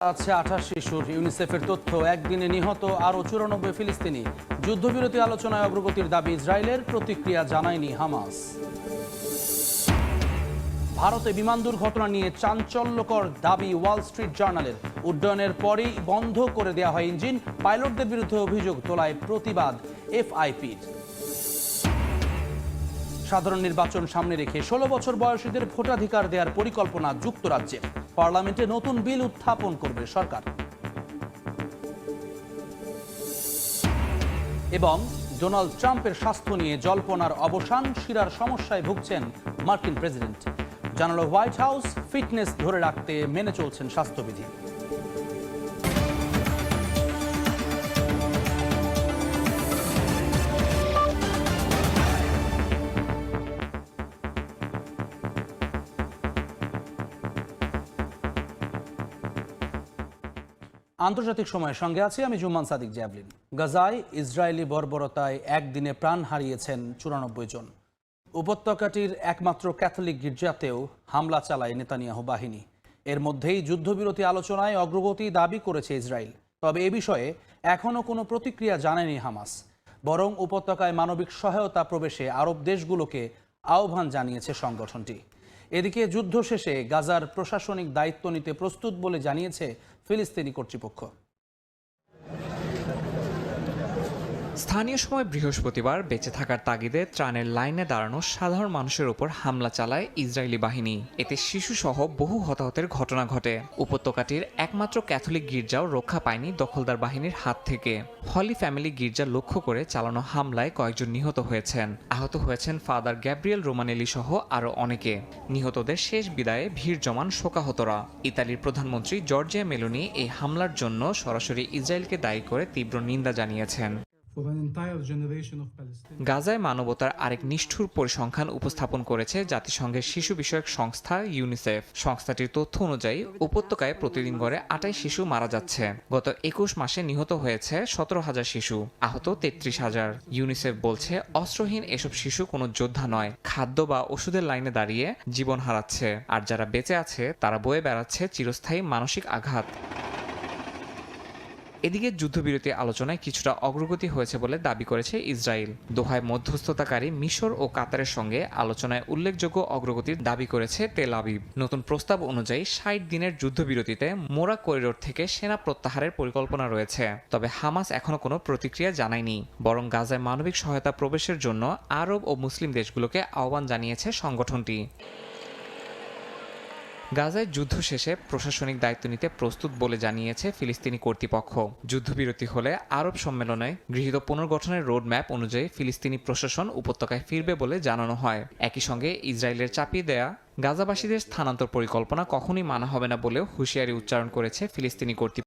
আছে আঠাশ শিশুর ইউনিসেফের তথ্য, একদিনে নিহত আরও চুরানব্বই ফিলিস্তিনি। যুদ্ধবিরতি আলোচনায় অগ্রগতির দাবি ইসরায়েলের, প্রতিক্রিয়া জানায়নি হামাস। ভারতে বিমান দুর্ঘটনা নিয়ে চাঞ্চল্যকর দাবি ওয়াল স্ট্রিট জার্নালের। উড্ডয়নের পরেই বন্ধ করে দেওয়া হয় ইঞ্জিন। পাইলটদের বিরুদ্ধে অভিযোগ তোলায় প্রতিবাদ এফআইপির। সাধারণ নির্বাচন সামনে রেখে ষোলো বছর বয়সীদের ভোটাধিকার দেওয়ার পরিকল্পনা যুক্তরাজ্যে। পার্লামেন্টে নতুন বিল উত্থাপন করবে সরকার। এবং ডোনাল্ড ট্রাম্পের স্বাস্থ্য নিয়ে জল্পনার অবসান শিরার সমস্যায় ভুগছেন মার্কিন প্রেসিডেন্ট। জানালো হোয়াইট হাউস ফিটনেস ধরে রাখতে মেনে চলছেন স্বাস্থ্যবিধি। আন্তর্জাতিক সময়ের সঙ্গে আছি আমি জুম্মান সাদিক জ্যাভলিন। গাজায় ইসরায়েলি বর্বরতায় একদিনে প্রাণ হারিয়েছেন চুরানব্বই জন। উপত্যকাটির একমাত্র ক্যাথলিক গির্জাতেও হামলা চালায় নেতানিয়াহু বাহিনী। এর মধ্যেই যুদ্ধবিরতি আলোচনায় অগ্রগতি দাবি করেছে ইসরায়েল। তবে এ বিষয়ে এখনও কোনো প্রতিক্রিয়া জানায়নি হামাস। বরং উপত্যকায় মানবিক সহায়তা প্রবেশে আরব দেশগুলোকে আহ্বান জানিয়েছে সংগঠনটি। এদিকে যুদ্ধ শেষে গাজার প্রশাসনিক দায়িত্ব নিতে প্রস্তুত বলে জানিয়েছে ফিলিস্তিনি কর্তৃপক্ষ। স্থানীয় সময় বৃহস্পতিবার বেঁচে থাকার তাগিদে ত্রাণের লাইনে দাঁড়ানো সাধারণ মানুষের উপর হামলা চালায় ইসরায়েলি বাহিনী। এতে শিশুসহ বহু হতাহতের ঘটনা ঘটে। উপত্যকাটির একমাত্র ক্যাথলিক গির্জাও রক্ষা পায়নি দখলদার বাহিনীর হাত থেকে। হলি ফ্যামিলি গির্জা লক্ষ্য করে চালানো হামলায় কয়েকজন নিহত হয়েছেন। আহত হয়েছেন ফাদার গ্যাব্রিয়েল রোমানেলি সহ আরও অনেকে। নিহতদের শেষ বিদায়ে ভিড় জমান শোকাহতরা। ইতালির প্রধানমন্ত্রী জর্জিয়া মেলোনি এই হামলার জন্য সরাসরি ইসরায়েলকে দায়ী করে তীব্র নিন্দা জানিয়েছেন। গাজায় মানবতার আরেক নিষ্ঠুর পরিসংখ্যান উপস্থাপন করেছে জাতিসংঘের শিশু বিষয়ক সংস্থা ইউনিসেফ সংস্থাটির তথ্য অনুযায়ী, উপত্যকায় প্রতিদিন গড়ে আটাই শিশু মারা যাচ্ছে। গত একুশ মাসে নিহত হয়েছে সতেরো হাজার শিশু, আহত তেত্রিশ হাজার। ইউনিসেফ বলছে, অস্ত্রহীন এসব শিশু কোনো যোদ্ধা নয়, খাদ্য বা ওষুধের লাইনে দাঁড়িয়ে জীবন হারাচ্ছে। আর যারা বেঁচে আছে, তারা বয়ে বেড়াচ্ছে চিরস্থায়ী মানসিক আঘাত। এদিকে যুদ্ধবিরতি আলোচনায় কিছুটা অগ্রগতি হয়েছে বলে দাবি করেছে ইসরায়েল। দোহায় মধ্যস্থতাকারী মিশর ও কাতারের সঙ্গে আলোচনায় উল্লেখযোগ্য অগ্রগতির দাবি করেছে তেল আবিব। নতুন প্রস্তাব অনুযায়ী ষাট দিনের যুদ্ধবিরতিতে মোরা করিডোর থেকে সেনা প্রত্যাহারের পরিকল্পনা রয়েছে। তবে হামাস এখনও কোনো প্রতিক্রিয়া জানায়নি। বরং গাজায় মানবিক সহায়তা প্রবেশের জন্য আরব ও মুসলিম দেশগুলোকে আহ্বান জানিয়েছে সংগঠনটি। গাজায় যুদ্ধ শেষে প্রশাসনিক দায়িত্ব নিতে প্রস্তুত বলে জানিয়েছে ফিলিস্তিনি কর্তৃপক্ষ। যুদ্ধবিরতি হলে আরব সম্মেলনে গৃহীত পুনর্গঠনের রোডম্যাপ অনুযায়ী ফিলিস্তিনি প্রশাসন উপত্যকায় ফিরবে বলে জানানো হয়। একই সঙ্গে ইসরায়েলের চাপিয়ে দেয়া গাজাবাসীদের স্থানান্তর পরিকল্পনা কখনই মানা হবে না বলেও হুঁশিয়ারি উচ্চারণ করেছে ফিলিস্তিনি কর্তৃপক্ষ।